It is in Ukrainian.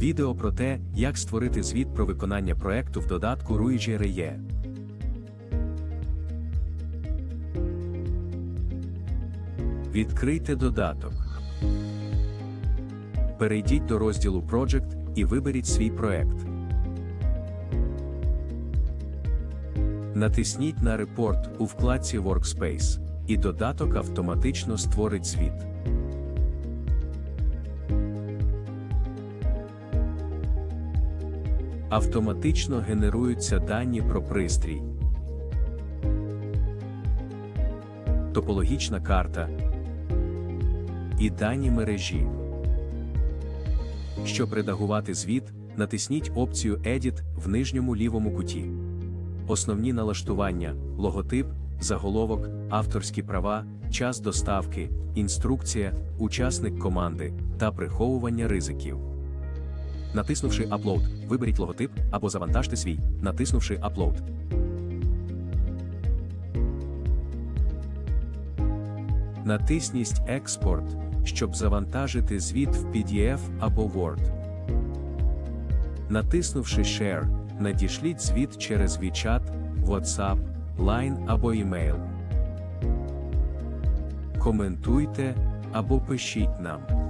Відео про те, як створити звіт про виконання проекту в додатку Ruigi.re. Відкрийте додаток. Перейдіть до розділу Project і виберіть свій проект. Натисніть на репорт у вкладці Workspace, і додаток автоматично створить звіт. Автоматично генеруються дані про пристрій. Топологічна карта і дані мережі. Щоб редагувати звіт, натисніть опцію Edit в нижньому лівому куті. Основні налаштування, логотип, заголовок, авторські права, час доставки, інструкція, учасник команди та приховування ризиків. Натиснувши Upload, виберіть логотип або завантажте свій, натиснувши Upload. Натисніть Експорт, щоб завантажити звіт в PDF або Word. Натиснувши Share, надішліть звіт через WeChat, WhatsApp, Line або email. Коментуйте або пишіть нам.